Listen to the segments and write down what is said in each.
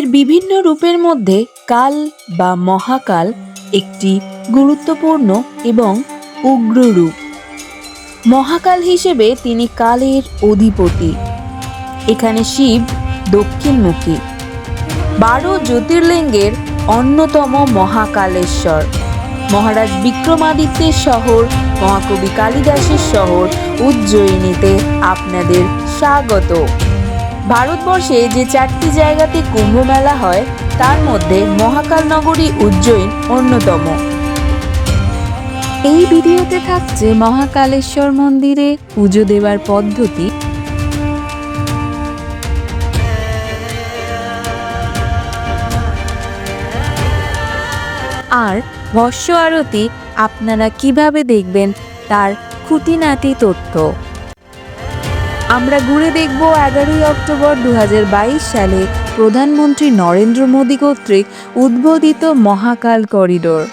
শিবের বিভিন্ন রূপের মধ্যে কাল বা মহাকাল একটি গুরুত্বপূর্ণ এবং উগ্র রূপ। মহাকাল হিসেবে তিনি কালের অধিপতি। এখানে শিব দক্ষিণমুখী। বারো জ্যোতির্লিঙ্গের অন্যতম মহাকালেশ্বর। মহারাজ বিক্রমাদিত্যের শহর, মহাকবি কালিদাসের শহর উজ্জয়িনীতে আপনাদের স্বাগত। ভারতবর্ষে যে চারটি জায়গাতে কুম্ভ মেলা হয়, তার মধ্যে মহাকাল নগরী উজ্জয়িন অন্যতম। এই ভিডিওতে থাকছে মহাকালেশ্বর মন্দিরে পুজো দেওয়ার পদ্ধতি। আর ভস্য আরতি আপনারা কীভাবে দেখবেন, তার খুঁটিনাটি তথ্য। আমরা ঘুরে দেখব এগারোই অক্টোবর দু হাজার বাইশ সালে প্রধানমন্ত্রী নরেন্দ্র মোদী কর্তৃক উদ্বোধিত মহাকাল করিডোর।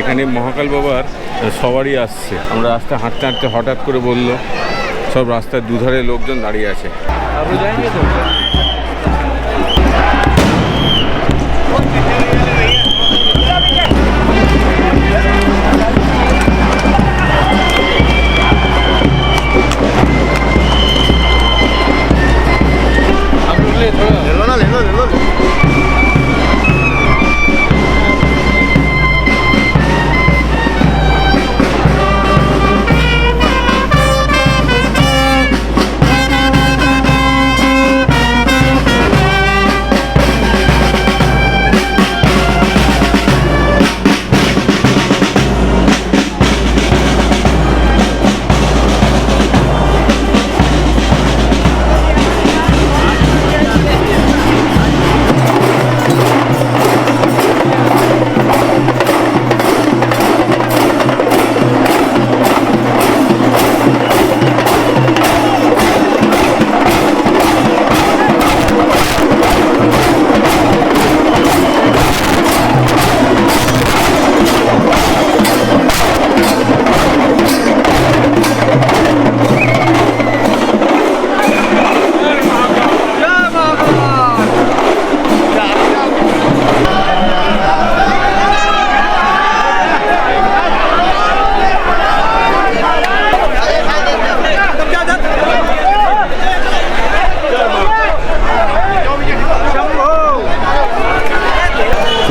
এখানে মহাকাল বাবার সবারই আসছে। আমরা রাস্তা হাঁটতে হাঁটতে হঠাৎ করে বলল, সব রাস্তার দুধারে লোকজন দাঁড়িয়ে আছে।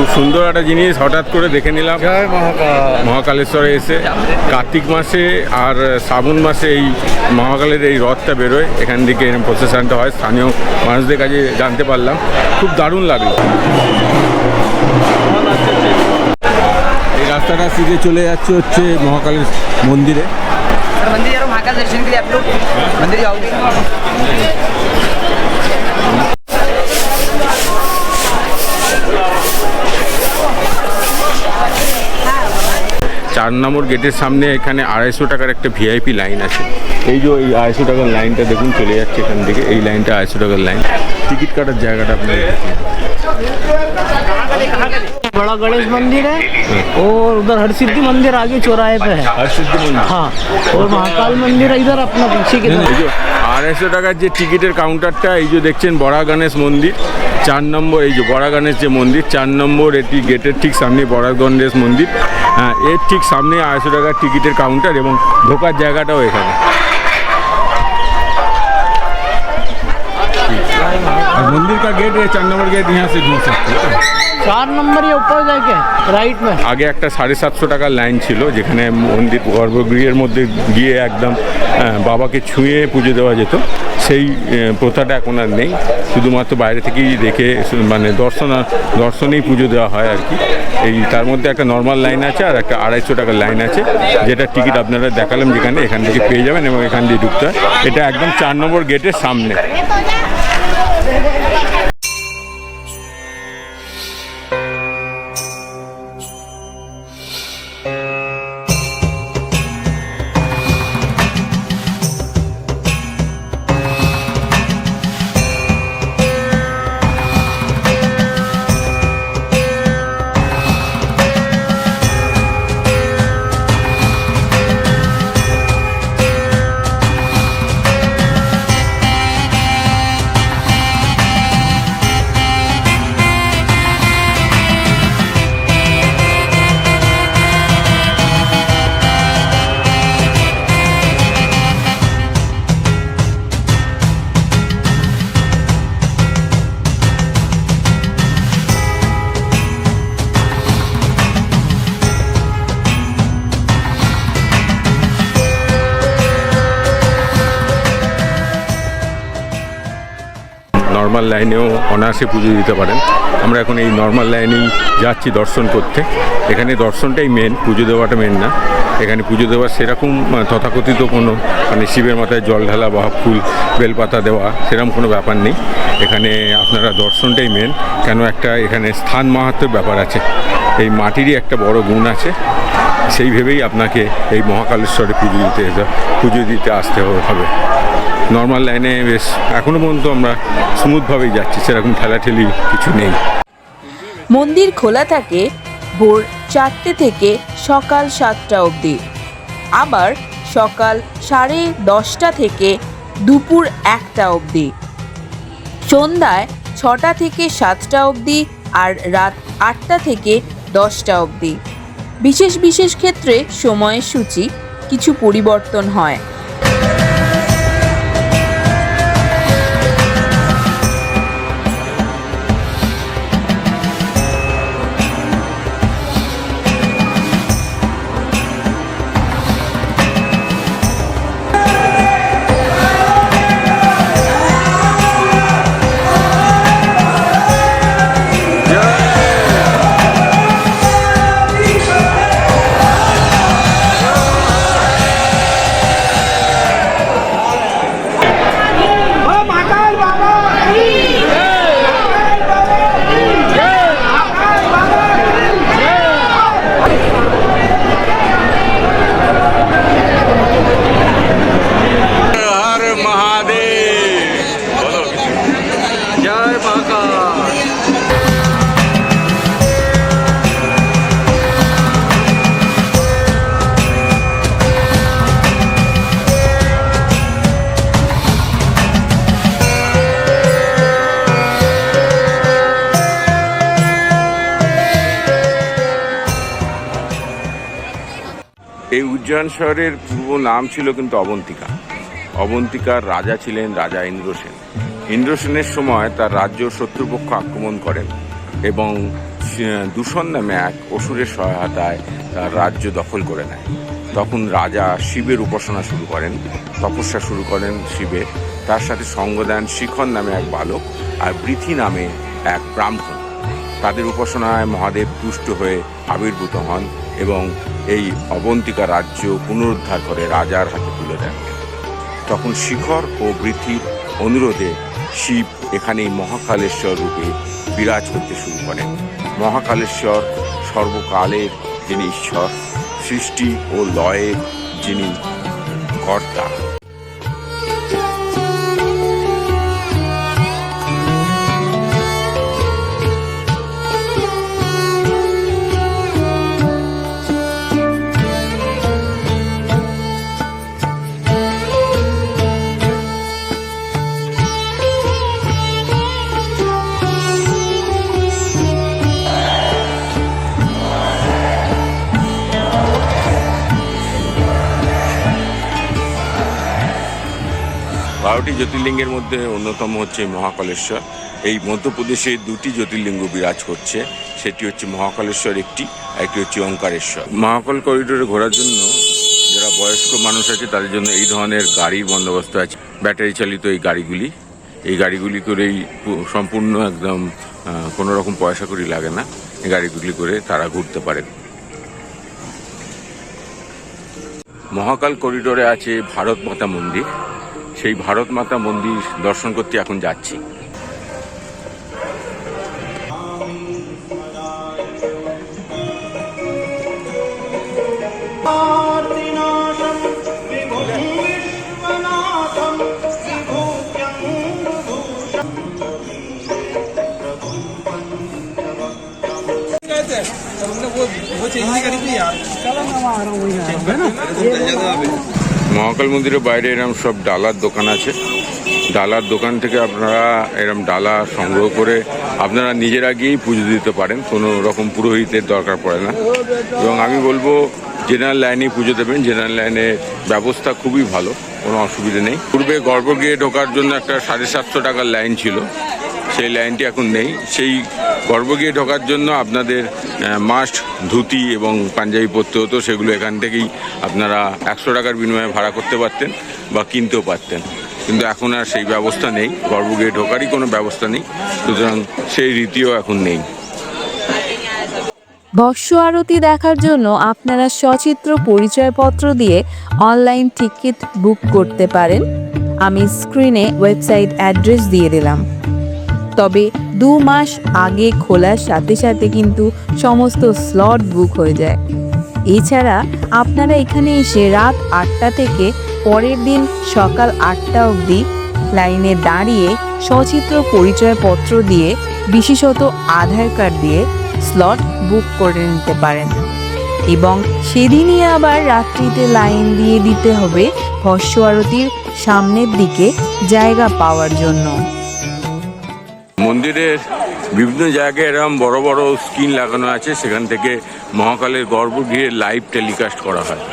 খুব সুন্দর একটা জিনিস হঠাৎ করে দেখে নিলাম জয় মহাকাল মহাকালেশ্বরে এসে কার্তিক মাসে আর শ্রাবণ মাসে এই মহাকালের এই রথটা বেরোয় এখান থেকে প্রসেশনটা হয় স্থানীয় মানুষদের কাছে জানতে পারলাম খুব দারুণ লাগলো এই রাস্তাটা সিধে চলে যাচ্ছে হচ্ছে মহাকালের মন্দিরে सर मंदिर यार महाकाल दर्शन के लिए आप लोग मंदिर जाओगे চার নম্বর গেটের সামনে এখানে আড়াইশো টাকার একটা ভিআইপি লাইন আছে এই যে এই আড়াইশো টাকার লাইনটা দেখুন চলে যাচ্ছে এখান থেকে এই লাইনটা আড়াইশো টাকার লাইন টিকিট কাটার জায়গাটা আপনার बड़ा गणेश मंदिर है और उधर हरसिद्धि मंदिर आगे चौराहे पे है হরসিদ্ধি মন্দির हाँ और महाकाल मंदिर है इधर अपना पीछे की এই तरफ যে আড়াইশো টাকার যে টিকিটের কাউন্টারটা এই যে দেখছেন বড়া গণেশ মন্দির চার নম্বর এই যে বড়া গণেশ যে মন্দির চার নম্বর এটি গেটের ঠিক সামনে বড়া গণেশ মন্দির হ্যাঁ এর ঠিক সামনে আড়াইশো টাকার টিকিটের কাউন্টার এবং ঢোকার জায়গাটাও এখানে और मंदिर का गेट है चार नंबर गेट यहाँ से ढूंढ सकते हैं চার নম্বরই উপরে রাইট মে আগে একটা সাড়ে সাতশো টাকার লাইন ছিল, যেখানে মন্দির, গর্ভগৃহের মধ্যে গিয়ে একদম বাবাকে ছুঁয়ে পুজো দেওয়া যেত। সেই প্রথাটা এখন আর নেই। শুধুমাত্র বাইরে থেকেই দেখে মানে দর্শন, দর্শনেই পুজো দেওয়া হয় আর কি। এই, তার মধ্যে একটা নর্মাল লাইন আছে আর একটা আড়াইশো টাকার লাইন আছে। যেটা টিকিট আপনারা দেখালাম যেখানে, এখান থেকে পেয়ে যাবেন এবং এখান দিয়ে ঢুকতে হয়। এটা একদম চার নম্বর গেটের সামনে। নর্মাল লাইনেও অনায়াসে পুজো দিতে পারেন। আমরা এখন এই নর্মাল লাইনেই যাচ্ছি দর্শন করতে। এখানে দর্শনটাই মেন পুজো দেওয়াটা মেন না। এখানে পুজো দেওয়ার সেরকম তথাকথিত কোনো মানে শিবের মাথায় জল ঢালা বা ফুল, বেলপাতা দেওয়া সেরকম কোনো ব্যাপার নেই। এখানে আপনারা দর্শনটাই মেন কেন একটা এখানে স্থান মাহাত্মের ব্যাপার আছে। এই মাটিরই একটা বড় গুণ আছে। সেই ভেবেই আপনাকে এই মহাকালেশ্বরে পুজো দিতে পুজো দিতে আসতে হবে। নর্মাল লাইনে বেশ এখনও পর্যন্ত আমরা স্মুথভাবেই যাচ্ছি, সেরকম ঠেলাঠেলি কিছু নেই। মন্দির খোলা থাকে ভোর চারটে থেকে সকাল সাতটা অবধি। আবার সকাল সাড়ে দশটা থেকে দুপুর একটা অবধি। সন্ধ্যায় ছটা থেকে সাতটা অবধি আর রাত আটটা থেকে দশটা অবধি। বিশেষ বিশেষ ক্ষেত্রে সময়ের সূচি কিছু পরিবর্তন হয়। জয় এই উজ্জয়ন শহরের পূর্ব নাম ছিল কিন্তু অবন্তিকা। অবন্তিকার রাজা ছিলেন রাজা ইন্দ্রসেন। ইন্দ্রসেনের সময় তার রাজ্য শত্রুপক্ষ আক্রমণ করেন এবং দূষণ নামে এক অসুরের সহায়তায় তার রাজ্য দখল করে নেয়। তখন রাজা শিবের উপাসনা শুরু করেন, তপস্যা শুরু করেন শিবের তার সাথে সঙ্গ দেন শিখন নামে এক বালক আর বৃথি নামে এক ব্রাহ্মণ। তাদের উপাসনায় মহাদেব তুষ্ট হয়ে আবির্ভূত হন এবং এই অবন্তিকা রাজ্য পুনরুদ্ধার করে রাজার হাতে তুলে দেন। তখন শিখর ও বৃথির অনুরোধে শিব এখানেই মহাকালেশ্বর রূপে বিরাজ করতে শুরু করেন। মহাকালেশ্বর সর্বকালের যিনি ঈশ্বর, সৃষ্টি ও লয়ের যিনি কর্তা। বারোটি জ্যোতির্লিঙ্গের মধ্যে অন্যতম হচ্ছে মহাকালেশ্বর। এই মধ্যপ্রদেশে দুটি জ্যোতির্লিঙ্গ বিরাজ করছে। সেটি হচ্ছে মহাকালেশ্বর একটি আর একটি হচ্ছে ওঙ্কারেশ্বর। মহাকাল করিডোরে ঘোরার জন্য যারা বয়স্ক মানুষ আছে, তাদের জন্য এই ধরনের গাড়ির বন্দোবস্ত আছে। ব্যাটারি চালিত এই গাড়িগুলি। এই গাড়িগুলি করেই সম্পূর্ণ একদম কোনো রকম পয়সা করি লাগে না। এই গাড়িগুলি করে তারা ঘুরতে পারে। মহাকাল করিডোরে আছে ভারত মাতা মন্দির। সেই ভারত মাতা মন্দির দর্শন করতে এখন যাচ্ছি आर्तिनाशं विभुं विश्वनाथं विभूत्यं विभूषम् মহাকাল মন্দিরের বাইরে এরম সব ডালার দোকান আছে। ডালার দোকান থেকে আপনারা এরম ডালা সংগ্রহ করে আপনারা নিজেরা গিয়েই পুজো দিতে পারেন। কোনো রকম পুরোহিতের দরকার পড়ে না। এবং আমি বলব জেনারেল লাইনে পুজো দেবেন। জেনারেল লাইনে ব্যবস্থা খুবই ভালো, কোনো অসুবিধে নেই। পূর্বে গর্ভগৃহে ঢোকার জন্য একটা সাড়ে সাতশো টাকার লাইন ছিল। সেই লাইনটি এখন নেই। সেই গর্ভগৃহে ঢোকার জন্য আপনাদের মাস্ট ধুতি এবং পাঞ্জাবি পরতে হতো, সেগুলো এখান থেকেই আপনারা একশো টাকার বিনিময়ে ভাড়া করতে পারতেন বা কিনতেও পারতেন। কিন্তু এখন আর সেই ব্যবস্থা নেই, গর্ভগৃহে ঢোকারই কোনো ব্যবস্থা নেই, সুতরাং সেই রীতিও এখন নেই। ভস্য আরতি দেখার জন্য আপনারা সচিত্র পরিচয়পত্র দিয়ে অনলাইন টিকিট বুক করতে পারেন। আমি স্ক্রিনে ওয়েবসাইট অ্যাড্রেস দিয়ে দিলাম। তবে দু মাস আগে খোলার সাথে সাথে কিন্তু সমস্ত স্লট বুক হয়ে যায়। এছাড়া আপনারা এখানে এসে রাত আটটা থেকে পরের দিন সকাল আটটা অবধি লাইনে দাঁড়িয়ে সচিত্র পরিচয়পত্র দিয়ে, বিশেষত আধার কার্ড দিয়ে স্লট বুক করে নিতে পারেন। এবং সেদিনই আবার রাত্রিতে লাইন দিয়ে দিতে হবে ভস্য আরতির সামনের দিকে জায়গা পাওয়ার জন্য। মন্দিরের বিভিন্ন জায়গায় এরকম বড় বড় স্ক্রিন লাগানো আছে, সেখান থেকে মহাকালের গর্ভগৃহের লাইভ টেলিকাস্ট করা হয়।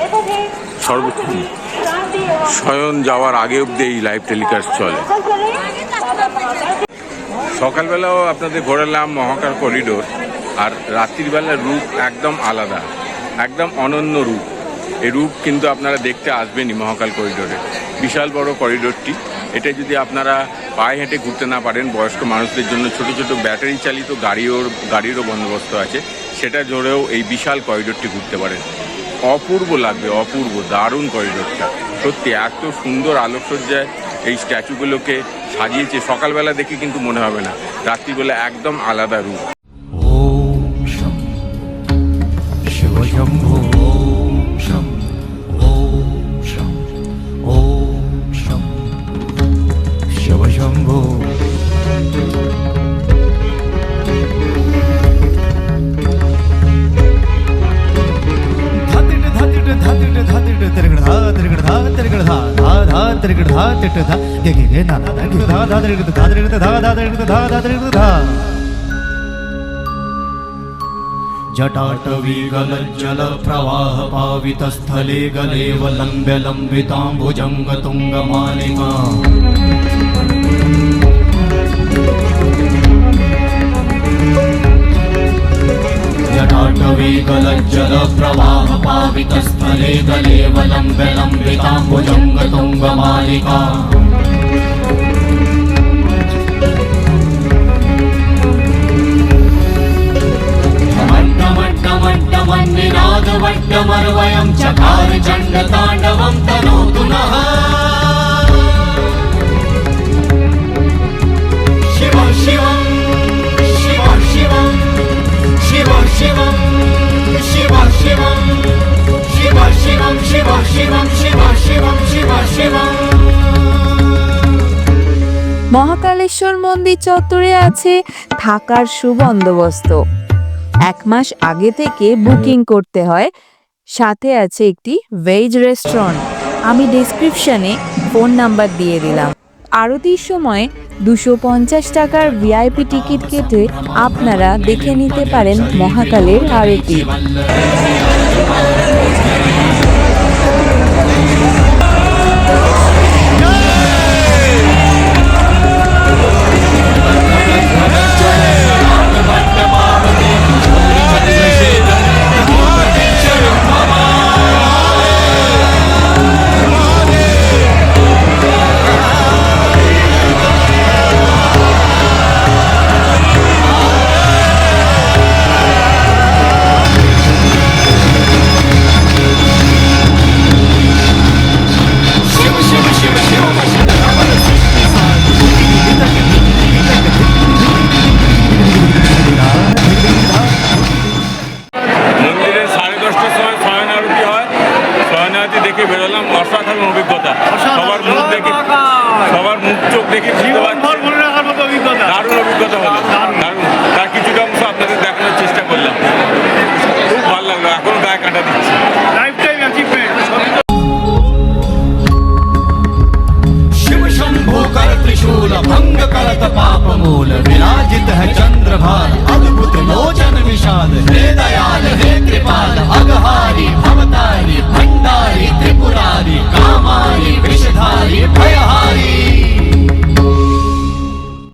সর্বক্ষণ শয়ন যাওয়ার আগে অব্দি এই লাইভ টেলিকাস্ট চলে। সকালবেলাও আপনাদের ঘোরালাম মহাকাল করিডোর, আর রাত্রিবেলার রূপ একদম আলাদা, একদম অনন্য রূপ। এই রূপ কিন্তু আপনারা দেখতে আসবেনই মহাকাল করিডোরে। বিশাল বড় করিডোরটি। এটা যদি আপনারা পায়ে হেঁটে ঘুরতে না পারেন, বয়স্ক মানুষদের জন্য ছোট ছোট ব্যাটারি চালিত গাড়িও গাড়িরও বন্দোবস্ত আছে, সেটা জোরেও এই বিশাল করিডোরটি ঘুরতে পারেন। অপূর্ব লাগবে, অপূর্ব, দারুণ করিডোরটা সত্যি, এত সুন্দর আলোকসজ্জায় এই স্ট্যাচুগুলোকে সাজিয়েছে। সকালবেলা দেখে কিন্তু মনে হবে না, রাত্রিবেলা একদম আলাদা রূপ। திரிகிடு தா திட்டு தா கே கே கே நான் நான் கே தா தா திரிகிடு தா திரிகிடு தா स्थले திரிகிடு தா தா तुंग मालिमा लम्बलम्बिताम्बुजङ्गतुङ्गमालिका मट्टमट्टमट्टमन्निनादमट्टमर्वयं चकार चण्डताण्डवं तनोतु नः। মহাকালেশ্বর মন্দির চত্বরে আছে থাকার সুবন্দোবস্ত। এক মাস আগে থেকে বুকিং করতে হয়। সাথে আছে একটি ভেজ রেস্টুরেন্ট। আমি ডেসক্রিপশনে ফোন নাম্বার দিয়ে দিলাম। আরতির সময় দুশো পঞ্চাশ টাকার ভিআইপি টিকিট কেটে আপনারা দেখে নিতে পারেন মহাকালের আরতি।